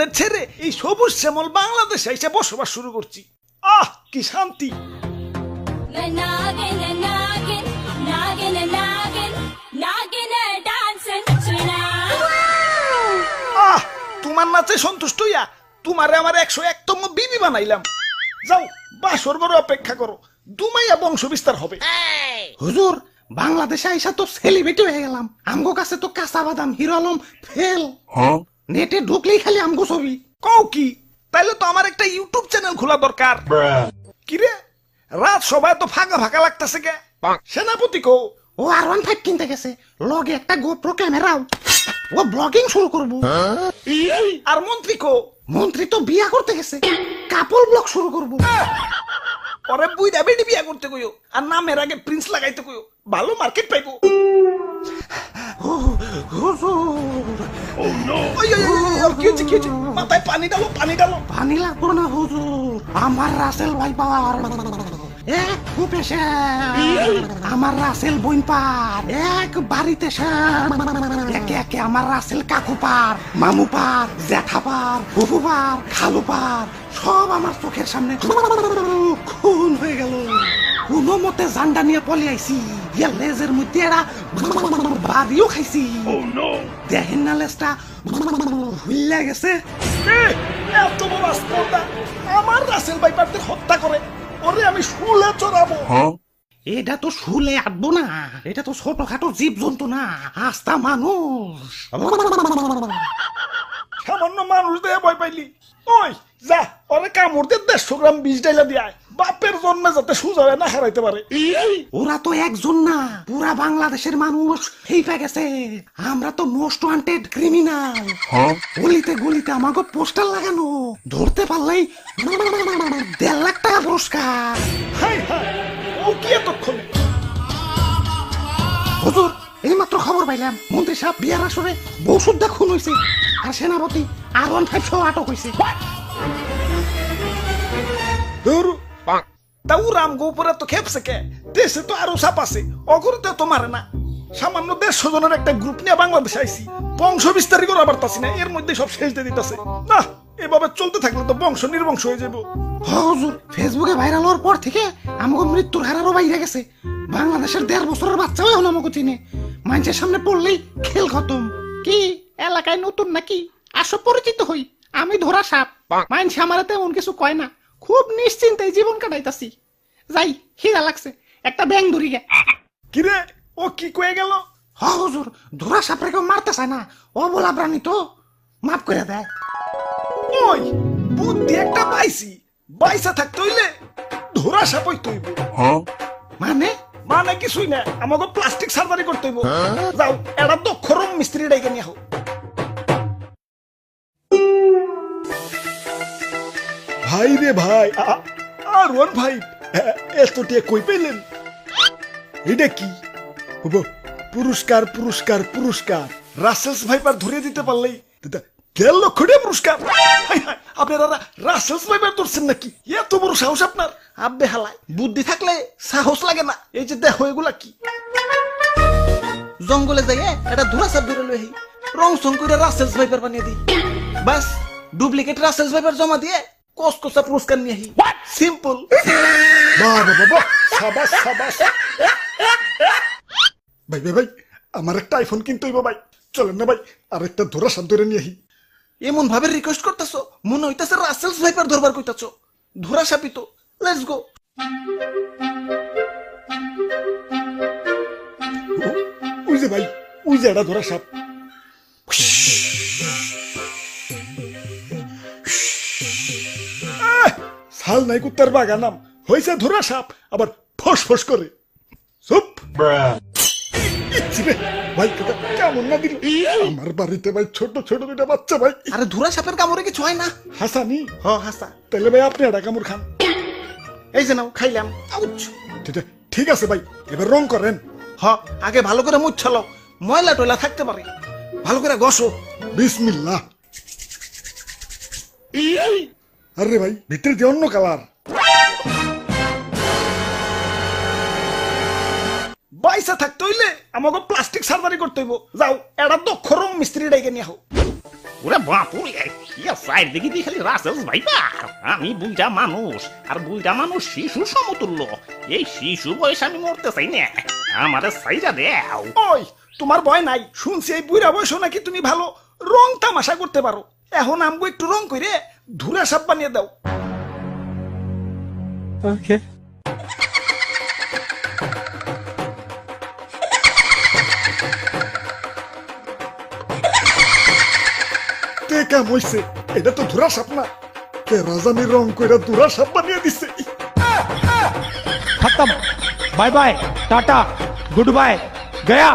তোদের ছেড়ে এই সবুজ শ্যামল বাংলাদেশে এসে বসবাস শুরু করছি। আহ কি শান্তি. আহ তোমার নাচে সন্তুষ্ট হইয়া তোমারে আমার একশো একতম বিবি বানাইলাম। যাও বাসর বড় অপেক্ষা করো। দুমাইয়া বংশ বিস্তার হবে হুজুর বাংলাদেশে আইসা তো সেলিব্রিটি হয়ে গেলাম। আমগো কাছে তো কাঁচা বাদাম হিরো আলম ফেল। নেটে ঢুকলেই খালি আমগো ছবি। কও কি? তাইলে তো আমার একটা ইউটিউব চ্যানেল খোলা দরকার। কিরে রাত সবাই তো ফাঁকা ফাঁকা লাগতেছে কে? সেনাপতি কো ও আর ওয়ান ফাইভ কিনতে গেছে। লগে একটা গোপ্রো ক্যামেরাও। ও ব্লগিং শুরু করব। আর মন্ত্রী কো মন্ত্রী তো বিয়া করতে গেছে। কাপল ব্লগ শুরু করব। পরে বুইরা বেডি বিয়া করতে কইও। আর নামের আগে প্রিন্স লাগাইতে কইও। ভালো মার্কেট পাইবো। হুজুর। মাথায় পানি ডালো পানি ডালো পানি লাগবো না হুজুর আমার রাসেল ভাই পাওয়ার আমার রাসেল বইন পার এক বাড়িতে একে একে আমার রাসেল কাকু পার মামু পার জ্যাঠা পার ফুফু পার খালু পার সব আমার চোখের সামনে খুন হয়ে গেল কোনো মতে জান্ডা নিয়ে পলে আইছি ইয়া লেজের মধ্যে এরা বাড়িও খাইছি। দেখেন না লেজটা হুইল্লা গেছে। এত বড় স্পর্ধা আমার রাসেল ভাইপারদের হত্যা করে। ওরে আমি শুলে চড়াবো। এটা তো শুলে আটবো না। এটা তো ছোটখাটো জীব জন্তু না। আস্তা মানুষ। সামান্য মানুষ দিয়ে ভয় পাইলি। ওই যা ওরে কামড় দিয়ে দেড়শো গ্রাম বিষ ডাইলা দিয়ে আয়। বাপের জন্মে যাতে সুজা হয়ে না হারাইতে পারে। ওরা তো একজন না। পুরা বাংলাদেশের মানুষ হেইপা গেছে। আমরা তো মোস্ট ওয়ান্টেড ক্রিমিনাল। গলিতে গলিতে আমাকে পোস্টার লাগানো। ধরতে পারলেই দেড় লাখ টাকা পুরস্কার। হাই হাই ও কি এতক্ষণে? হুজুর এইমাত্র খবর পাইলাম। মন্ত্রী সাহেব বিয়ার আসরে বউ সুদ্ধা খুন হয়েছে আর সেনাপতি আর ওয়ান ফাইভ সহ আটক হয়েছে ধর তা ও রামগো উপরে তো খেপছে কে? দেশে তো আরও সাপ আছে অগরতে তো মারে না। সামান্য দেড়শো জনের একটা গ্রুপ নিয়ে বাংলাদেশে আইছি বংশ বিস্তারই করা পারতাছি না এর মধ্যে সব শেষ দিয়ে দিতেছে। না এভাবে চলতে থাকলে তো বংশ নির্বংশ হয়ে যাব হুজুর ফেসবুকে ভাইরাল হওয়ার পর থেকে আমাকে মৃত্যুর হারারও বাইরে গেছে। বাংলাদেশের দেড় বছরের বাচ্চাও এখন আমাকে চিনে। মানুষের সামনে পড়লেই খেল খতম। কি এলাকায় নতুন নাকি? আসো পরিচিত হই আমি ধরা সাপ। মানুষ আমার তেমন কিছু কয় না। খুব নিশ্চিন্তে জীবন কাটাইতাছি। যাই খিদা লাগছে। একটা ব্যাং ধরি গে। কিরে ও কি কয়ে গেল? হ হুজুর ধরা সাপরে কেউ মারতে চায় না। ও বলা প্রাণী তো। মাফ করে দেয় ওই বুদ্ধি একটা পাইছি। বাইসা থাকতে হইলে ধরা সাপই তৈব। মানে? মানে কিছুই না আমাকে প্লাস্টিক সার্জারি করতে হইব। যাও এটা দক্ষ রুম মিস্ত্রি ডাইকে নিয়ে হোক ভাই রে ভাই আর ওয়ান ভাই এত টিয়া কই পেলেন? এটা কি? পুরস্কার পুরস্কার পুরস্কার। রাসেলস ভাইপার ধরিয়ে দিতে পারলেই দেড় লক্ষ টাকা পুরস্কার। আপনারা রাসেলস ভাইপার ধরছেন নাকি? এত বড় সাহস আপনার। আব্বে হালায় বুদ্ধি থাকলে সাহস লাগে না। এই যে দেখো, এগুলা কি? জঙ্গলে যাইয়ে এটা ধুরা সাপ ধরে লই রং সং করে রাসেলস ভাইপার বানিয়ে দিই। বাস, ডুপ্লিকেট রাসেলস ভাইপার জমা দিয়ে কসকসা পুরস্কার নিয়ে আহি। সিম্পল বাহ বাহ সাবাস সাবাস। ভাই ভাই ভাই আমার একটা আইফোন কিনতে হইব ভাই। চলেন না ভাই আর একটা ধরা সাপ ধরে নিয়ে আহি। এমন ভাবে রিকোয়েস্ট করতেছো মনে হইতাছে রাসেলস ভাইপার ধরবার কইতাছো। ধরা সাপি তো লেটস গো ওই যে ভাই ওই যে একটা ধরা সাপ। শাল নাই কুত্তার বাগানাম হয়েছে ধরা সাপ আবার ফস ফস করে। চুপ। ভাই কেমন না দিল। আমার বাড়িতে ভাই ছোট ছোট দুটা বাচ্চা ভাই। আরে ধুরা সাপের কামড়ে কিছু হয় না। হাসানি? হ হাসা। তাহলে ভাই আপনি একটা কামড় খান। এই যে নাও খাইলাম। আউচ। ঠিক আছে, ঠিক আছে ভাই এবার রং করেন। হ আগে ভালো করে মুছ ছলাও ময়লা টয়লা থাকতে পারে। ভালো করে গসো। বিসমিল্লাহ। আরে ভাই ভিতরে দিয়ে অন্য কালার। বাইসা থাকতে হইলে আমাকে প্লাস্টিক সার্জারি করতে হইব। যাও এটা দক্ষ রং মিস্ত্রি ডাইকে নিয়ে ওরে বাপুরে ইয়া সাইড দিকে দিয়ে খালি রাসেল ভাইপার আমি বুইটা মানুষ আর বুইটা মানুষ শিশু সমতুল্য। এই শিশু বয়স আমি মরতে চাই না। আমারে সাইজা দেও। ওই তোমার ভয় নাই। শুনছি এই বুড়া বয়স নাকি তুমি ভালো রং তামাশা করতে পারো। এখন আমগো একটু রং করে ধুরা সাপ বানিয়ে দাও। ওকে কাম হইছে? এটা তো ধুরা সাপ না। কে রাজানি রং কইরা ধুরা সাপ বানিয়ে দিছে? খতম। Bye bye tata. Good bye. Gaya.